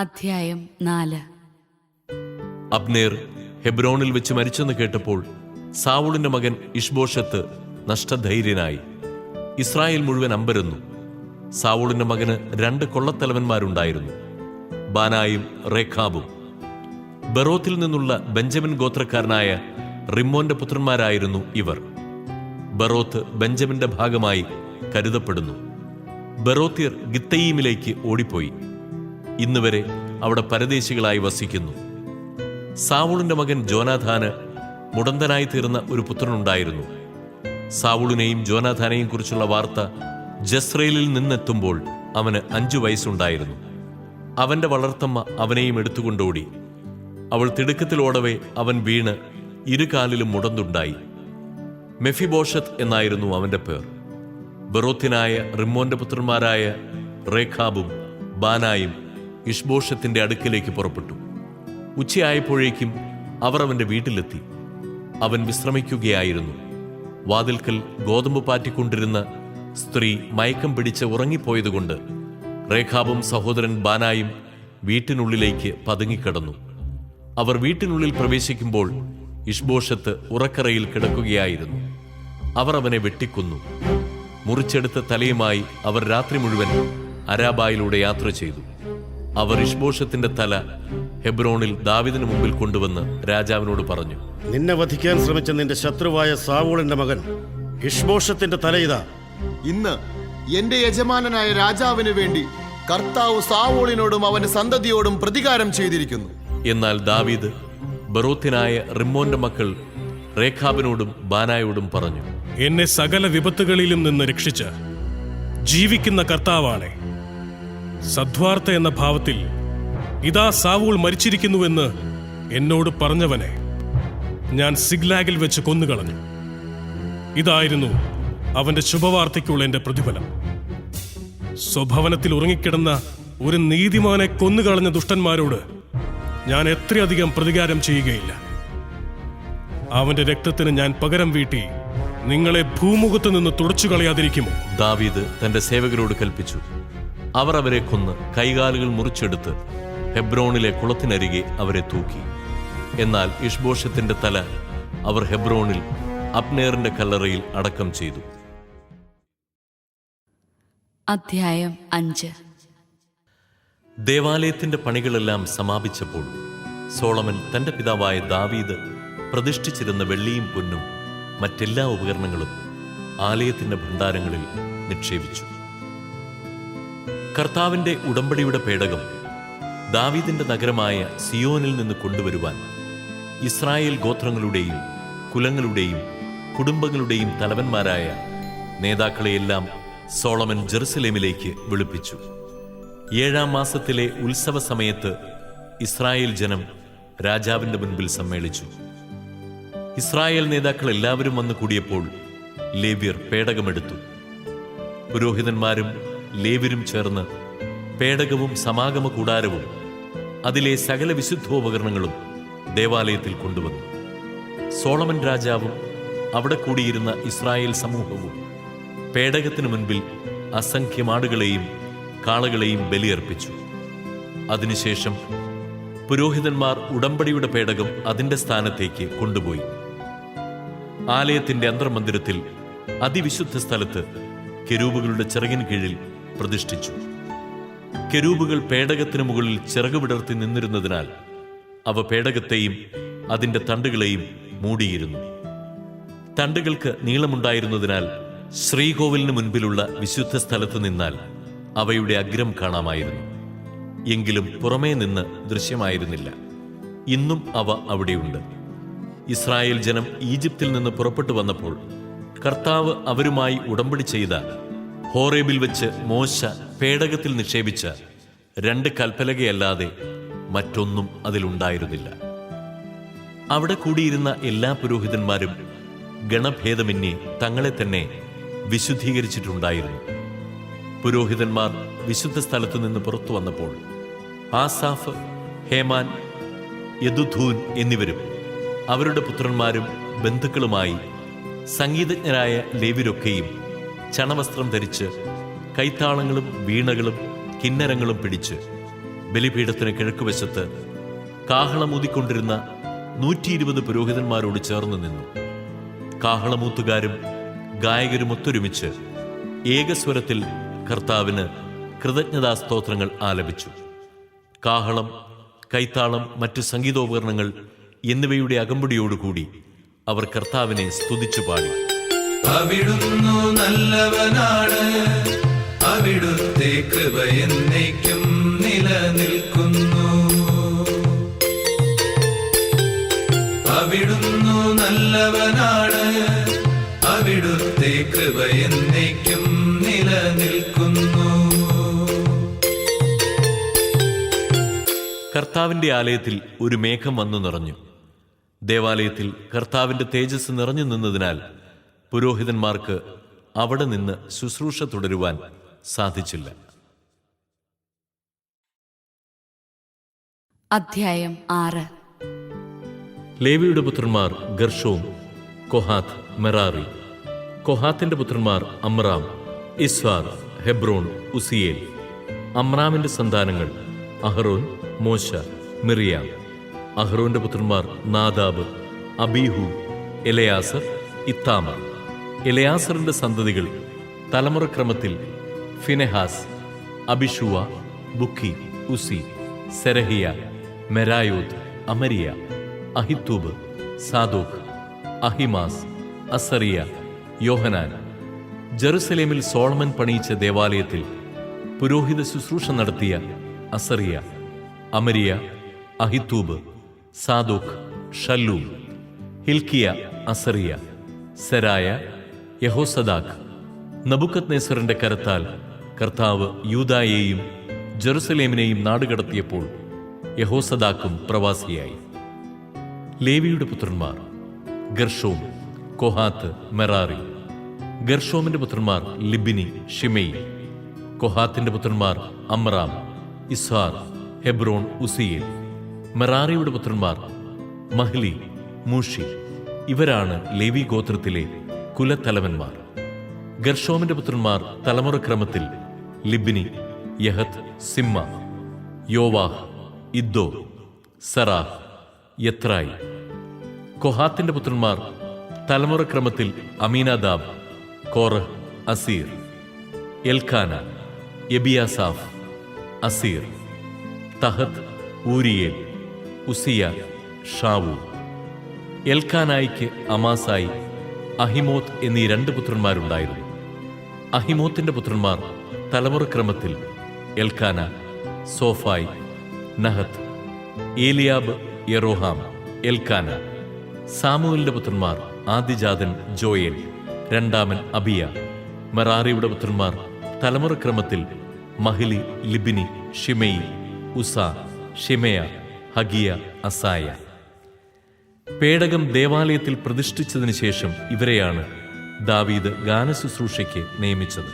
അധ്യായം നാല്. അബ്നേർ ഹെബ്രോണിൽ വെച്ച് മരിച്ചെന്ന് കേട്ടപ്പോൾ സാവുളിന്റെ മകൻ ഇഷ്ബോഷത്ത് നഷ്ടധൈര്യനായി. ഇസ്രായേൽ മുഴുവൻ അമ്പരന്നു. സാവുളിന്റെ മകന് രണ്ട് കൊള്ളത്തലവന്മാരുണ്ടായിരുന്നു. ബാനായും റേഖാബും. ബറോത്തിൽ നിന്നുള്ള ബെഞ്ചമിൻ ഗോത്രക്കാരനായ റിമ്മോന്റെ പുത്രന്മാരായിരുന്നു ഇവർ. ബറോത്ത് ബെഞ്ചമിന്റെ ഭാഗമായി കരുതപ്പെടുന്നു. ബറോത്തിയർ ഗിത്തയീമിലേക്ക് ഓടിപ്പോയി. ഇന്നുവരെ അവിടെ പരദേശികളായി വസിക്കുന്നു. സാവുളിന്റെ മകൻ ജോനാഥാന് മുടന്തനായി തീർന്ന ഒരു പുത്രനുണ്ടായിരുന്നു. സാവുളിനെയും ജോനാഥാനെയും കുറിച്ചുള്ള വാർത്ത ജസ്രയിലിൽ നിന്നെത്തുമ്പോൾ അവന് അഞ്ചു വയസ്സുണ്ടായിരുന്നു. അവന്റെ വളർത്തമ്മ അവനെയും എടുത്തുകൊണ്ടോടി. അവൾ തിടുക്കത്തിലോടവേ അവൻ വീണ് ഇരുകാലിലും മുടന്തുണ്ടായി. മെഫിബോഷത്ത് എന്നായിരുന്നു അവന്റെ പേർ. ബറോത്തിനായ റിമ്മോന്റെ പുത്രന്മാരായ റേഖാബും ബാനായും ഇഷ്ബോഷത്തിന്റെ അടുക്കലേക്ക് പുറപ്പെട്ടു. ഉച്ചയായപ്പോഴേക്കും അവർ അവന്റെ വീട്ടിലെത്തി. അവൻ വിശ്രമിക്കുകയായിരുന്നു. വാതിൽക്കൽ ഗോതമ്പ് പാറ്റിക്കൊണ്ടിരുന്ന സ്ത്രീ മയക്കം പിടിച്ച് ഉറങ്ങിപ്പോയതുകൊണ്ട് രേഖാബും സഹോദരൻ ബാനായും വീട്ടിനുള്ളിലേക്ക് പതുങ്ങിക്കിടന്നു. അവർ വീട്ടിനുള്ളിൽ പ്രവേശിക്കുമ്പോൾ ഇഷ്ബോഷത്ത് ഉറക്കറയിൽ കിടക്കുകയായിരുന്നു. അവർ അവനെ വെട്ടിക്കൊന്നു. മുറിച്ചെടുത്ത തലയുമായി അവർ രാത്രി മുഴുവൻ അരാബായിലൂടെ യാത്ര ചെയ്തു. അവർ ഇഷ്ബോഷത്തിന്റെ തല ഹെബ്രോണിൽ ദാവിദിന് മുമ്പിൽ കൊണ്ടുവന്ന് രാജാവിനോട് പറഞ്ഞു നിന്നെ വധിക്കാൻ ശ്രമിച്ച നിന്റെ ശത്രുവായ സാവൂളിന്റെ മകൻ ഇഷ്ബോഷത്തിന്റെ ഇതാ. ഇന്ന് എന്റെ യജമാനനായ രാജാവിന് വേണ്ടി കർത്താവ് സാവോളിനോടും അവന്റെ സന്തതിയോടും പ്രതികാരം ചെയ്തിരിക്കുന്നു. എന്നാൽ ദാവീദ് ബറോത്തിനായ റിമ്മോന്റെ മക്കൾ റേഖാബിനോടും ബാനായോടും പറഞ്ഞു എന്നെ സകല വിപത്തുകളിലും നിന്ന് രക്ഷിച്ച് ജീവിക്കുന്ന കർത്താവാണേ. സദ്വാർത്ത എന്ന ഭാവത്തിൽ ഇതാ സാവൂൾ മരിച്ചിരിക്കുന്നുവെന്ന് എന്നോട് പറഞ്ഞവനെ ഞാൻ സിഗ്ലാഗിൽ വെച്ച് കൊന്നുകളഞ്ഞു. ഇതായിരുന്നു അവന്റെ ശുഭവാർത്തയ്ക്കുള്ള എന്റെ പ്രതിഫലം. സ്വഭവനത്തിൽ ഉറങ്ങിക്കിടന്ന ഒരു നീതിമാനെ കൊന്നുകളഞ്ഞ ദുഷ്ടന്മാരോട് ഞാൻ എത്രയധികം പ്രതികാരം ചെയ്യുകയില്ല. അവന്റെ രക്തത്തിന് ഞാൻ പകരം വീട്ടി നിങ്ങളെ ഭൂമുഖത്ത് നിന്ന് തുടച്ചു കളയാതിരിക്കുമോ ദാവീദ് തന്റെ സേവകരോട് കൽപ്പിച്ചു. അവർ അവരെ കൊന്ന് കൈകാലുകൾ മുറിച്ചെടുത്ത് ഹെബ്രോണിലെ കുളത്തിനരികെ അവരെ തൂക്കി. എന്നാൽ ഇഷ്ബോഷത്തിന്റെ തല അവർ ഹെബ്രോണിൽ അപ്നേറിന്റെ കല്ലറയിൽ അടക്കം ചെയ്തു. അധ്യായം അഞ്ച്. ദേവാലയത്തിന്റെ പണികളെല്ലാം സമാപിച്ചപ്പോൾ സോളമൻ തന്റെ പിതാവായ ദാവീദ് പ്രതിഷ്ഠിച്ചിരുന്ന വെള്ളിയും പൊന്നും മറ്റെല്ലാ ഉപകരണങ്ങളും ആലയത്തിന്റെ ഭണ്ഡാരങ്ങളിൽ നിക്ഷേപിച്ചു. കർത്താവിന്റെ ഉടമ്പടിയുടെ പേടകം ദാവീദിന്റെ നഗരമായ സിയോനിൽ നിന്ന് കൊണ്ടുവരുവാൻ ഇസ്രായേൽ ഗോത്രങ്ങളുടെയും കുലങ്ങളുടെയും കുടുംബങ്ങളുടെയും തലവന്മാരായ നേതാക്കളെയെല്ലാം സോളമൻ ജെറുസലേമിലേക്ക് വിളിപ്പിച്ചു. ഏഴാം മാസത്തിലെ ഉത്സവ സമയത്ത് ഇസ്രായേൽ ജനം രാജാവിന്റെ മുൻപിൽ സമ്മേളിച്ചു. ഇസ്രായേൽ നേതാക്കൾ എല്ലാവരും വന്നു കൂടിയപ്പോൾ ലേവ്യർ പേടകമെടുത്തു. പുരോഹിതന്മാരും ലേവ്യരും ചേർന്ന് പേടകവും സമാഗമ കൂടാരവും അതിലെ സകല വിശുദ്ധോപകരണങ്ങളും ദേവാലയത്തിൽ കൊണ്ടുവന്നു. സോളമൻ രാജാവും അവിടെ കൂടിയിരുന്ന ഇസ്രായേൽ സമൂഹവും പേടകത്തിനു മുൻപിൽ അസംഖ്യമാടുകളെയും കാളകളെയും ബലിയർപ്പിച്ചു. അതിനുശേഷം പുരോഹിതന്മാർ ഉടമ്പടിയുടെ പേടകം അതിന്റെ സ്ഥാനത്തേക്ക് കൊണ്ടുപോയി. ആലയത്തിന്റെ അന്തർമന്ദിരത്തിൽ അതിവിശുദ്ധ സ്ഥലത്ത് കെരൂബുകളുടെ ചിറകിന് കീഴിൽ പ്രതിഷ്ഠിച്ചു. കെരൂബുകൾ പേടകത്തിനു മുകളിൽ ചിറക് വിടർത്തി നിന്നിരുന്നതിനാൽ അവ പേടകത്തെയും അതിന്റെ തണ്ടുകളെയും മൂടിയിരുന്നു. തണ്ടുകൾക്ക് നീളമുണ്ടായിരുന്നതിനാൽ ശ്രീകോവിലിന് മുൻപിലുള്ള വിശുദ്ധ സ്ഥലത്ത് നിന്നാൽ അവയുടെ അഗ്രം കാണാമായിരുന്നു. എങ്കിലും പുറമേ നിന്ന് ദൃശ്യമായിരുന്നില്ല. ഇന്നും അവ അവിടെയുണ്ട്. ഇസ്രായേൽ ജനം ഈജിപ്തിൽ നിന്ന് പുറപ്പെട്ടു വന്നപ്പോൾ കർത്താവ് അവരുമായി ഉടമ്പടി ചെയ്ത ഹോറേബിൽ വെച്ച് മോശ പേടകത്തിൽ നിക്ഷേപിച്ച രണ്ട് കൽപ്പലകയല്ലാതെ മറ്റൊന്നും അതിലുണ്ടായിരുന്നില്ല അവിടെ കൂടിയിരുന്ന എല്ലാ പുരോഹിതന്മാരും ഗണഭേദമന്യേ തങ്ങളെ തന്നെ വിശുദ്ധീകരിച്ചിട്ടുണ്ടായിരുന്നു. പുരോഹിതന്മാർ വിശുദ്ധ സ്ഥലത്തു നിന്ന് പുറത്തു വന്നപ്പോൾ ആസാഫ് ഹേമാൻ യദുധൂൻ എന്നിവരും അവരുടെ പുത്രന്മാരും ബന്ധുക്കളുമായി സംഗീതജ്ഞരായ ലേവിരൊക്കെയും ചണവസ്ത്രം ധരിച്ച് കൈത്താളങ്ങളും വീണകളും കിന്നരങ്ങളും പിടിച്ച് ബലിപീഠത്തിന് കിഴക്കുവശത്ത് കാഹളമൂതിക്കൊണ്ടിരുന്ന നൂറ്റി ഇരുപത് പുരോഹിതന്മാരോട് ചേർന്ന് നിന്നു. കാഹളമൂത്തുകാരും ഗായകരും ഒത്തൊരുമിച്ച് ഏകസ്വരത്തിൽ കർത്താവിന് കൃതജ്ഞതാ സ്തോത്രങ്ങൾ ആലപിച്ചു. കാഹളം കൈത്താളം മറ്റു സംഗീതോപകരണങ്ങൾ എന്നിവയുടെ അകമ്പടിയോടുകൂടി അവർ കർത്താവിനെ സ്തുതിച്ചു പാടി അവിടുന്നു നല്ലവനാണ്. അവിടുത്തെ കൃപ എന്നേക്കും നിലനിൽക്കുന്നു. അവിടുന്നു നല്ലവനാണ്. അവിടുത്തെ കൃപ എന്നേക്കും നിലനിൽക്കുന്നു. കർത്താവിന്റെ ആലയത്തിൽ ഒരു മേഘം വന്നു നിറഞ്ഞു. ദേവാലയത്തിൽ കർത്താവിന്റെ തേജസ് നിറഞ്ഞു നിന്നതിനാൽ പുരോഹിതന്മാർക്ക് അവിടെ നിന്ന് ശുശ്രൂഷ തുടരുവാൻ സാധിച്ചില്ല. അധ്യായം ആറ്. ലേവിയുടെ പുത്രന്മാർ ഗർഷോം കൊഹാത്ത് മെറാറി. കൊഹാത്തിന്റെ പുത്രന്മാർ അമ്രാം ഇസ്വാർ ഹെബ്രോൺ ഉസിയേൽ. അമ്രാമിന്റെ സന്താനങ്ങൾ അഹ്റോൻ മോശ മിറിയാം. അഹ്റോന്റെ പുത്രന്മാർ നാദാബ് അബീഹു എലയാസർ ഇത്താമർ. എലയാസറിന്റെ സന്തതികൾ തലമുറക്രമത്തിൽ ഫിനെഹാസ് അബിഷുവ ബുക്കി ഉസി സെരഹിയ മെരായോത്ത് അമരിയ അഹിത്തൂബ് സാദോഖ് അഹിമാസ് അസറിയ യോഹനാൻ. ജെറുസലേമിൽ സോളമൻ പണിയിച്ച ദേവാലയത്തിൽ പുരോഹിത ശുശ്രൂഷ നടത്തിയ അസറിയ അമരിയ അഹിത്തൂബ് സാദോഖ് ഷല്ലൂം ഹിൽക്കിയ അസറിയ സെരായ യഹോസദാഖ് നബുക്കത് നെസറിന്റെ കരത്താൽ കർത്താവ് യൂതായെയും ജെറുസലേമിനെയും നാടുകടത്തിയപ്പോൾ യഹോസദാക്കും പ്രവാസിയായി. ലേവിയുടെ പുത്രന്മാർ ഗർഷോം കൊഹാത്ത് മെറാറി. ഗർഷോമിന്റെ പുത്രന്മാർ ലിബിനി ഷിമെയി കൊഹാത്തിന്റെ പുത്രന്മാർ അമ്രാം ഇസ്ഹാർ ഹെബ്രോൺ ഉസിയേൽ. മെറാറിയുടെ പുത്രന്മാർ മഹ്ലി മൂഷി. ഇവരാണ് ലേവി ഗോത്രത്തിലെ കുലത്തലവന്മാർ. ഗർഷോമിന്റെ പുത്രന്മാർ തലമുറക്രമത്തിൽ ലിബിനി യഹത് സിമ്മ യോവാഹ് ഇദ്ദോ സറാഹ് യത്രായി. കൊഹാത്തിന്റെ പുത്രന്മാർ തലമുറക്രമത്തിൽ Amminadab Korah Assir. Elkanah Ebiasaph Assir. Tahath Uriel Uzziah Shaul എൽഖാനായിക്ക് Amasai Ahimoth എന്നീ രണ്ട് പുത്രന്മാരുണ്ടായിരുന്നു. അഹിമോത്തിന്റെ പുത്രന്മാർ തലമുറക്രമത്തിൽ Elkanah Zophai Nahath Eliab Jeroham Elkanah. സാമുവലിന്റെ പുത്രന്മാർ ആദിജാതൻ ജോയേൽ രണ്ടാമൻ അബിയ. മെറാറിയുടെ പുത്രന്മാർ തലമുറക്രമത്തിൽ മഹിലി ലിബിനി ഷിമയി ഉസ ഷിമയ ഹഗിയ അസായ. പേടകം ദേവാലയത്തിൽ പ്രതിഷ്ഠിച്ചതിനു ശേഷം ഇവരെയാണ് ദാവീദ് ഗാനശുശ്രൂഷയ്ക്ക് നിയമിച്ചത്.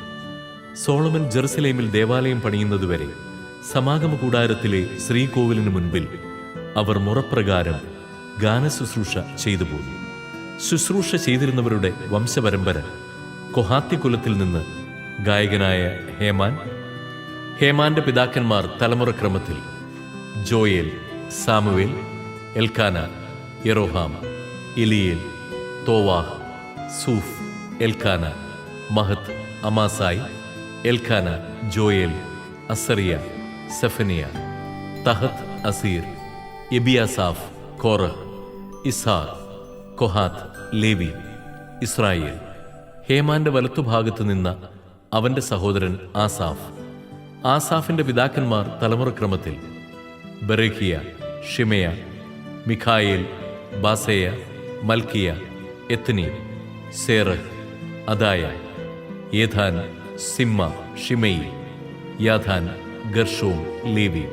സോളമൻ ജെറുസലേമിൽ ദേവാലയം പണിയുന്നതുവരെ സമാഗമ കൂടാരത്തിലെ ശ്രീകോവിലിന് മുൻപിൽ അവർ മുറപ്രകാരം ഗാനശുശ്രൂഷ ചെയ്തു പോന്നു. ശുശ്രൂഷ ചെയ്തിരുന്നവരുടെ വംശപരമ്പര കൊഹാത്തി കുലത്തിൽ നിന്ന് ഗായകനായ ഹേമാൻ ഹേമാന്റെ പിതാക്കന്മാർ തലമുറക്രമത്തിൽ Joel Samuel Elkanah Jeroham Eliel Toah Zuph Elkanah Mahath Amasai Elkanah Joel Azariah Zephaniah Tahath Assir Ebiasaph Korah Izhar Kohath Levi Israel. ഹേമാന്റെ വലത്തുഭാഗത്ത് നിന്ന അവന്റെ സഹോദരൻ ആസാഫ്. ആസാഫിന്റെ പിതാക്കന്മാർ തലമുറക്രമത്തിൽ Berachiah Shimea Michael Baaseiah Malchijah Ethni Zerah Adaiah Ethan Zimmah Shimei യാഥാൻ Gershom Levi.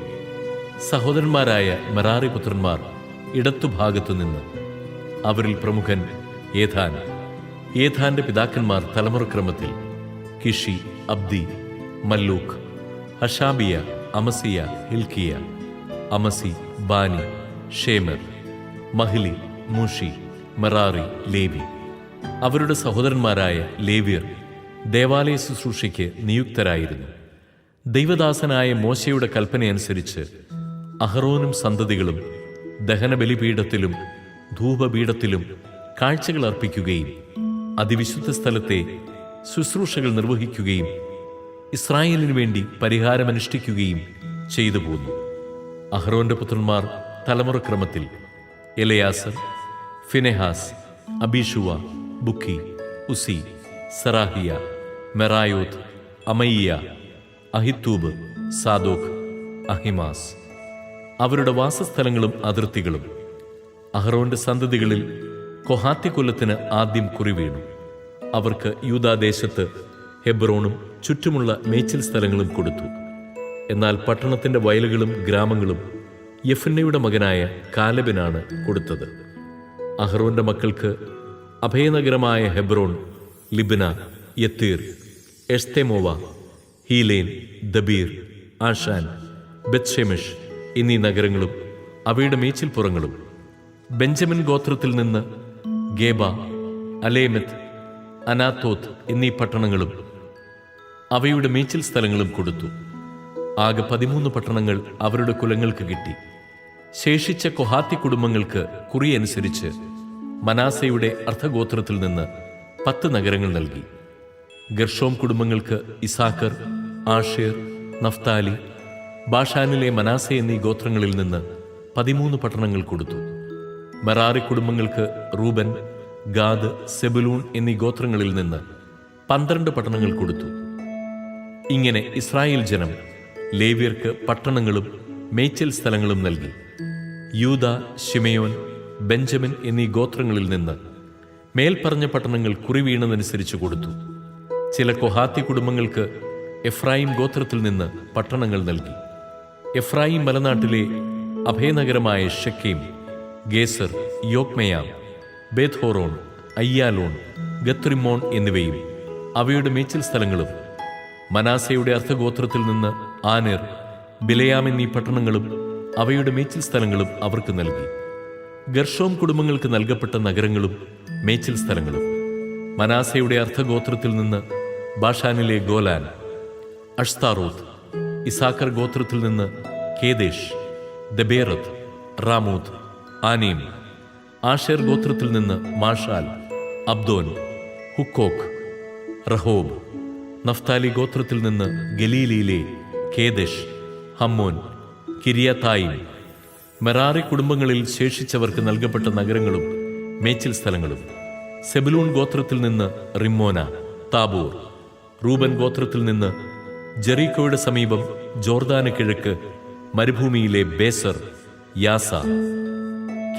സഹോദരന്മാരായ Merari പുത്രന്മാർ ഇടത്തുഭാഗത്തു നിന്ന് അവരിൽ പ്രമുഖൻ ഏഥാൻ. ഏഥാന്റെ പിതാക്കന്മാർ തലമുറക്രമത്തിൽ കിഷി അബ്ദി മല്ലൂഖ് ഹഷാബിയ അമസിയ ഹിൽക്കിയ അമസി ബാനി ഷേമർ മഹിലി മൂഷി മെറാറി ലേവി. അവരുടെ സഹോദരന്മാരായ ലേവ്യർ ദേവാലയ ശുശ്രൂഷയ്ക്ക് നിയുക്തരായിരുന്നു. ദൈവദാസനായ മോശയുടെ കൽപ്പനയനുസരിച്ച് അഹറോനും സന്തതികളും ദഹനബലിപീഠത്തിലും ധൂപപീഠത്തിലും കാഴ്ചകൾ അർപ്പിക്കുകയും അതിവിശുദ്ധ സ്ഥലത്തെ ശുശ്രൂഷകൾ നിർവഹിക്കുകയും ഇസ്രായേലിന് വേണ്ടി പരിഹാരമനുഷ്ഠിക്കുകയും ചെയ്തു പോന്നു. അഹ്റോന്റെ പുത്രന്മാർ തലമുറക്രമത്തിൽ എലയാസർ ഫിനെഹാസ് അബീഷുവ ബുക്കി ഉസി സറാഹിയ മെറായോത്ത് അമയ്യ അഹിത്തൂബ് സാദോഖ് അഹിമാസ്. അവരുടെ വാസസ്ഥലങ്ങളും അതിർത്തികളും അഹ്റോന്റെ സന്തതികളിൽ കൊഹാത്തി കൊല്ലത്തിന് ആദ്യം കുറിവീണു അവർക്ക് യൂതാദേശത്ത് ഹെബ്രോണും ചുറ്റുമുള്ള മേച്ചിൽ സ്ഥലങ്ങളും കൊടുത്തു. എന്നാൽ പട്ടണത്തിന്റെ വയലുകളും ഗ്രാമങ്ങളും യഫുന്നയുടെ മകനായ കാലബിനാണ് കൊടുത്തത്. അഹ്റോന്റെ മക്കൾക്ക് അഭയനഗരമായ Hebron Libnah Jattir Eshtemoa Hilen Debir Ashan Beth Shemesh എന്നീ നഗരങ്ങളും അവയുടെ മേച്ചിൽപ്പുറങ്ങളും ബെഞ്ചമിൻ ഗോത്രത്തിൽ നിന്ന് ഗേബ അലേമത്ത് അനാത്തോത്ത് എന്നീ പട്ടണങ്ങളും അവയുടെ മേച്ചിൽ സ്ഥലങ്ങളും കൊടുത്തു. ആകെ പതിമൂന്ന് പട്ടണങ്ങൾ അവരുടെ കുലങ്ങൾക്ക് കിട്ടി. ശേഷിച്ച കൊഹാത്തി കുടുംബങ്ങൾക്ക് കുറിയനുസരിച്ച് മനാസയുടെ അർദ്ധഗോത്രത്തിൽ നിന്ന് പത്ത് നഗരങ്ങൾ നൽകി. ഗർഷോം കുടുംബങ്ങൾക്ക് ഇസാക്കർ ആഷേർ നഫ്താലി ബാഷാനിലെ മനാസ എന്നീ ഗോത്രങ്ങളിൽ നിന്ന് പതിമൂന്ന് പട്ടണങ്ങൾ കൊടുത്തു. മറാറി കുടുംബങ്ങൾക്ക് റൂബൻ ഗാദ് സെബുലൂൺ എന്നീ ഗോത്രങ്ങളിൽ നിന്ന് പന്ത്രണ്ട് പട്ടണങ്ങൾ കൊടുത്തു. ഇങ്ങനെ ഇസ്രായേൽ ജനം ലേവ്യർക്ക് പട്ടണങ്ങളും മേച്ചൽ സ്ഥലങ്ങളും നൽകി. യൂത ഷിമയോൻ ബെഞ്ചമിൻ എന്നീ ഗോത്രങ്ങളിൽ നിന്ന് മേൽപ്പറഞ്ഞ പട്ടണങ്ങൾ കുറിവീണതനുസരിച്ച് കൊടുത്തു. ചില കൊഹാത്തി കുടുംബങ്ങൾക്ക് എഫ്രായിം ഗോത്രത്തിൽ നിന്ന് പട്ടണങ്ങൾ നൽകി. എഫ്രായിം മലനാട്ടിലെ അഭയനഗരമായ ഷക്കീം ഗേസർ യോക്മയാം ബേത്ഹോറോൺ അയ്യാലോൺ ഗത്രിമോൺ എന്നിവയും അവയുടെ മേച്ചിൽ സ്ഥലങ്ങളും മനാസയുടെ അർദ്ധഗോത്രത്തിൽ നിന്ന് ആനിർ ബിലയാം എന്നീ പട്ടണങ്ങളും അവയുടെ മേച്ചിൽ സ്ഥലങ്ങളും അവർക്ക് നൽകി. ഗർഷോം കുടുംബങ്ങൾക്ക് നൽകപ്പെട്ട നഗരങ്ങളും മേച്ചിൽ സ്ഥലങ്ങളും. മനാസയുടെ അർദ്ധഗോത്രത്തിൽ നിന്ന് ബാഷാനിലെ ഗോലാൻ അഷ്താറോത്ത് ഇസാക്കർ ഗോത്രത്തിൽ നിന്ന് കേദേശ് ദബേറത്ത് റാമൂത്ത് ആനീം ആഷേർ ഗോത്രത്തിൽ നിന്ന് മാഷാൽ അബ്ദോൻ ഹുക്കോക്ക് റഹോബ് നഫ്താലി ഗോത്രത്തിൽ നിന്ന് ഗലീലിയിലെ കേദഷ് ഹമ്മോൻ കിരിയത്തായിം. മെറാറി കുടുംബങ്ങളിൽ ശേഷിച്ചവർക്ക് നൽകപ്പെട്ട നഗരങ്ങളും മേച്ചിൽ സ്ഥലങ്ങളും. സെബിലൂൺ ഗോത്രത്തിൽ നിന്ന് റിമ്മോന താബൂർ. റൂബൻ ഗോത്രത്തിൽ നിന്ന് ജെറീക്കോയുടെ സമീപം ജോർദാന് കിഴക്ക് മരുഭൂമിയിലെ ബേസർ യാസ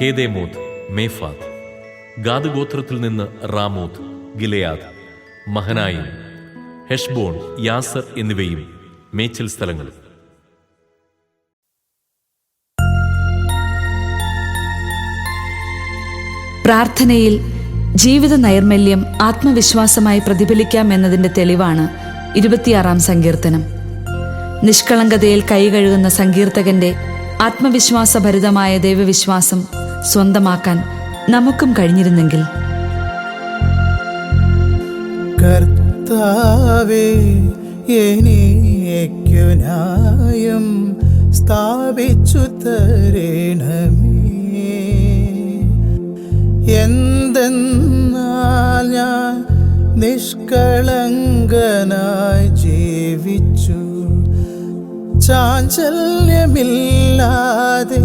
കേദേമോത്ത് മേഫാത്ത് ഗാദ് ഗോത്രത്തിൽ നിന്ന് Ramoth Gilead Mahanaim Heshbon Jazer എന്നിവയും മേച്ചിൽ സ്ഥലങ്ങളും. പ്രാർത്ഥനയിൽ ജീവിത നൈർമല്യം ആത്മവിശ്വാസമായി പ്രതിഫലിക്കാം എന്നതിന്റെ തെളിവാണ് ഇരുപത്തിയാറാം സങ്കീർത്തനം. നിഷ്കളങ്കതയിൽ കൈകഴുകുന്ന സങ്കീർത്തകന്റെ ആത്മവിശ്വാസഭരിതമായ ദൈവവിശ്വാസം സ്വന്തമാക്കാൻ നമുക്കും കഴിഞ്ഞിരുന്നെങ്കിൽ. സ്ഥാപിച്ചു തരണമേ. എന്തെന്നാൽ ഞാൻ നിഷ്കളങ്കനായി ജീവിച്ചു. ചാഞ്ചല്യമില്ലാതെ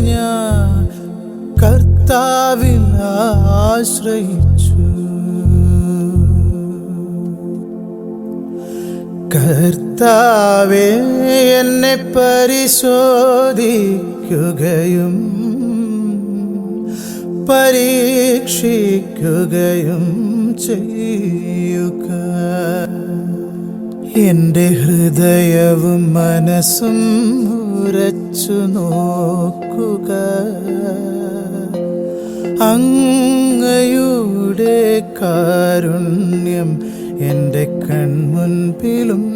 ഞാൻ കർത്താവിൽ ആശ്രയിച്ചു. കർത്താവേ എന്നെ പരിശോധിക്കുകയും പരീക്ഷിക്കുകയും ചെയ്യുക. എന്റെ ഹൃദയവും മനസ്സും ഉരച്ചു നോക്കുക. അങ്ങയുടെ കാരുണ്യം എന്റെ കൺമുൻപിലും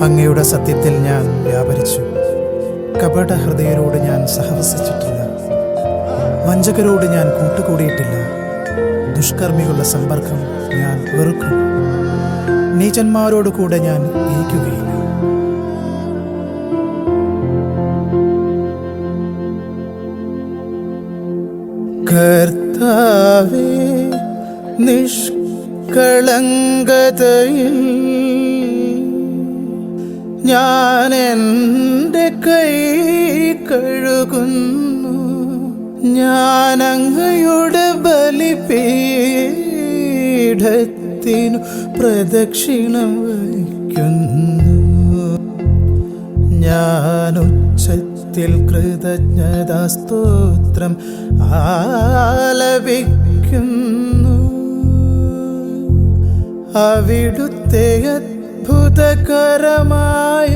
അങ്ങയുടെ സത്യത്തിൽ ഞാൻ വ്യാപരിച്ചു. കപട ഹൃദയരോട് ഞാൻ സഹവസിച്ചിട്ടില്ല. വഞ്ചകരോട് ഞാൻ കൂട്ടുകൂടിയിട്ടില്ല. ദുഷ്കർമ്മികളുടെ സമ്പർക്കം ഞാൻ വെറുക്കും. നീചന്മാരോട് കൂടെ ഞാൻ ഇരിക്കുകയില്ല. കർത്താവേ നിഷ്കളങ്കതയിൽ ഞാൻ എന്റെ കൈ കഴുകുന്നു. ഞാൻ അങ്ങയുടെ ബലിപീഠത്തിനു പ്രദക്ഷിണം വഹിക്കുന്നു. ഞാൻ ഉച്ചത്തിൽ കൃതജ്ഞതാസ്തോത്രം ആലപിക്കുന്നു. അവിടുത്തെ അത്ഭുതകരമായ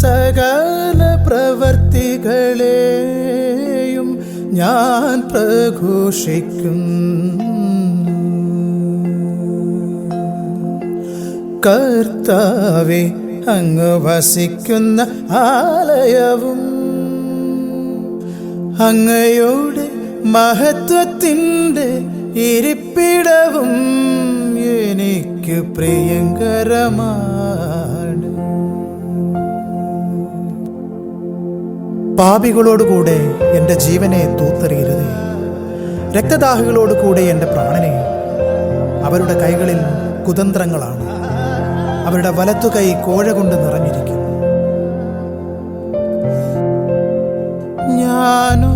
സകല പ്രവർത്തികളെയും ഞാൻ പ്രഘോഷിക്കും കർത്താവെ അങ്ങ് വസിക്കുന്ന ആലയവും അങ്ങയുടെ മഹത്വത്തിന്റെ ഇരിപ്പിടവും എനിക്ക് പ്രിയങ്കരമാണ് പാപികളോടുകൂടെ എന്റെ ജീവനെ തൂത്തെറിയരുതേ. രക്തദാഹികളോടുകൂടെ എന്റെ പ്രാണനെ. അവരുടെ കൈകളിൽ കുതന്ത്രങ്ങളാണ്. അവരുടെ വലത്തു കൈ കോഴ കൊണ്ട് നിറഞ്ഞിരിക്കുന്നു. ഞാനു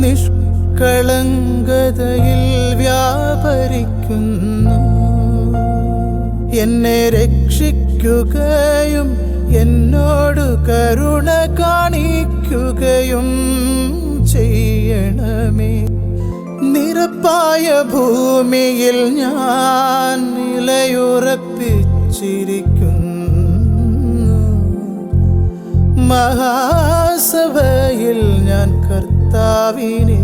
നിഷ്കളങ്കതയിൽ വ്യാപരിക്കുന്നു. എന്നെ രക്ഷിക്കുകയും എന്നോട് കരുണ കാണിക്കുകയും ചെയ്യണമേ. നിരപ്പായ ഭൂമിയിൽ ഞാൻ നിലയുറപ്പിച്ചിരിക്കുന്നു. മഹാസഭയിൽ ഞാൻ കർത്താവിനെ